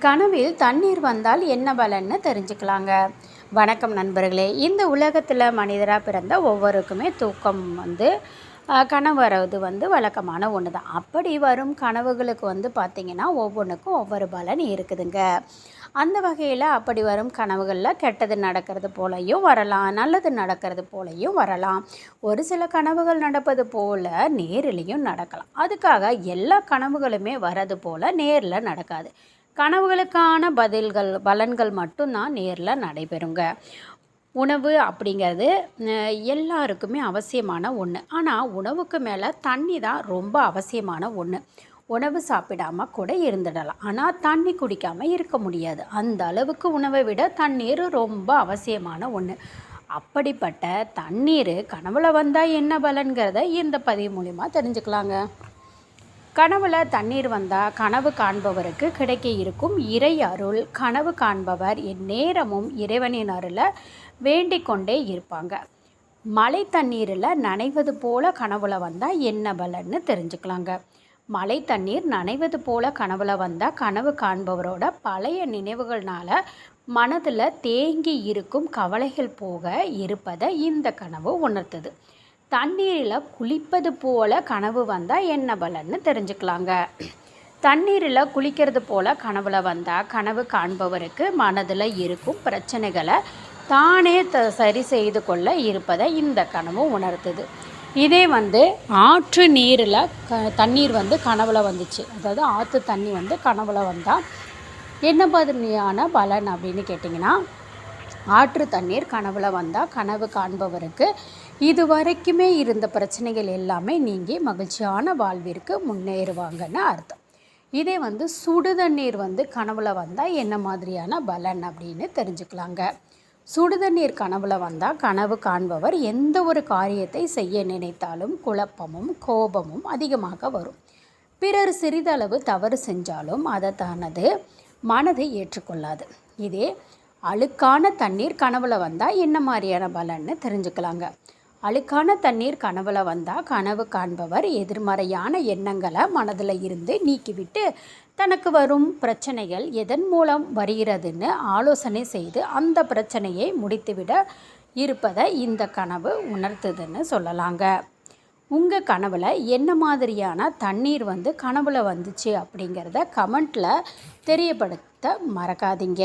கனவில் தண்ணீர் வந்தால் என்ன பலன்னு தெரிஞ்சுக்கலாங்க. வணக்கம் நண்பர்களே. இந்த உலகத்தில் மனிதராக பிறந்த ஒவ்வொருக்குமே தூக்கம் வந்து அஹ், கனவு வந்து வழக்கமான ஒன்று தான் அப்படி வரும் கனவுகளுக்கு வந்து பார்த்திங்கன்னா ஒவ்வொன்றுக்கும் ஒவ்வொரு பலன் இருக்குதுங்க. அந்த வகையில் அப்படி வரும் கனவுகளில் கெட்டது நடக்கிறது போலையும் வரலாம் நல்லது நடக்கிறது போலையும் வரலாம். ஒரு சில கனவுகள் நடப்பது போல் நேரிலையும் நடக்கலாம். அதுக்காக எல்லா கனவுகளுமே வர்றது போல் நேரில் நடக்காது. கனவுகளுக்கான பதில்கள் பலன்கள் மட்டும்தான் நேரில் நடைபெறுங்க. உணவு அப்படிங்கிறது எல்லாருக்குமே அவசியமான ஒன்று ஆனால் உணவுக்கு மேலே தண்ணி தான் ரொம்ப அவசியமான ஒன்று உணவு சாப்பிடாம கூட இருந்துடலாம். ஆனால் தண்ணி குடிக்காமல் இருக்க முடியாது. அந்த அளவுக்கு உணவை விட தண்ணீர் ரொம்ப அவசியமான ஒன்று அப்படிப்பட்ட தண்ணீர் கனவுல வந்தால் என்ன பலன்கிறத இந்த பதிவு மூலிமா தெரிஞ்சுக்கலாங்க. கனவுல தண்ணீர் வந்தால் கனவு காண்பவருக்கு கிடைக்க இருக்கும் இறை அருள். கனவு காண்பவர் எந்நேரமும் இறைவனின் அருளை வேண்டிக் கொண்டே இருப்பாங்க. மழை தண்ணீரில் நனைவது போல கனவுல வந்தால் என்ன பலன்னு தெரிஞ்சுக்கலாங்க. மழை தண்ணீர் நனைவது போல கனவுல வந்தால் கனவு காண்பவரோட பழைய நினைவுகள்னால மனதில் தேங்கி இருக்கும் கவலைகள் போக இருப்பதை இந்த கனவு உணர்த்துது. தண்ணீரில் குளிப்பது போல கனவு வந்தால் என்ன பலன்னு தெரிஞ்சுக்கலாங்க. தண்ணீரில் குளிக்கிறது போல கனவுல வந்தால் கனவு காண்பவருக்கு மனதில் இருக்கும் பிரச்சனைகளை தானே த சரி செய்து கொள்ள இருப்பதை இந்த கனவு உணர்த்துது. இதே வந்து ஆற்று நீரில் க தண்ணீர் வந்து கனவுல வந்துச்சு. அதாவது ஆற்று தண்ணி வந்து கனவுல வந்தால் என்ன மாதிரியான பலன் அப்படின்னு கேட்டிங்கன்னா ஆற்று தண்ணீர் கனவுல வந்தால் கனவு காண்பவருக்கு இது வரைக்குமே இருந்த பிரச்சனைகள் எல்லாமே நீங்கி மகிழ்ச்சியான வாழ்விற்கு முன்னேறுவாங்கன்னு அர்த்தம். இதே வந்து சுடு தண்ணீர் வந்து கனவுல வந்தால் என்ன மாதிரியான பலன் அப்படின்னு தெரிஞ்சுக்கலாங்க. சுடுதண்ணீர் கனவுல வந்தால் கனவு காண்பவர் எந்த ஒரு காரியத்தை செய்ய நினைத்தாலும் குழப்பமும் கோபமும் அதிகமாக வரும். பிறர் சிறிதளவு தவறு செஞ்சாலும் அதை தனது மனதை ஏற்றுக்கொள்ளாது. இதே அழுக்கான தண்ணீர் கனவுல வந்தால் என்ன மாதிரியான பலன்னு தெரிஞ்சுக்கலாங்க. அழுக்கான தண்ணீர் கனவுல வந்தால் கனவு காண்பவர் எதிர்மறையான எண்ணங்களை மனதில் இருந்து நீக்கிவிட்டு தனக்கு வரும் பிரச்சனைகள் எதன் மூலம் வருகிறதுன்னு ஆலோசனை செய்து அந்த பிரச்சனையை முடித்துவிட இருப்பதை இந்த கனவு உணர்த்துதுன்னு சொல்லலாங்க. உங்கள் கனவில் என்ன மாதிரியான தண்ணீர் வந்து கனவுல வந்துச்சு அப்படிங்கிறத கமெண்ட்டில் தெரியப்படுத்த மறக்காதீங்க.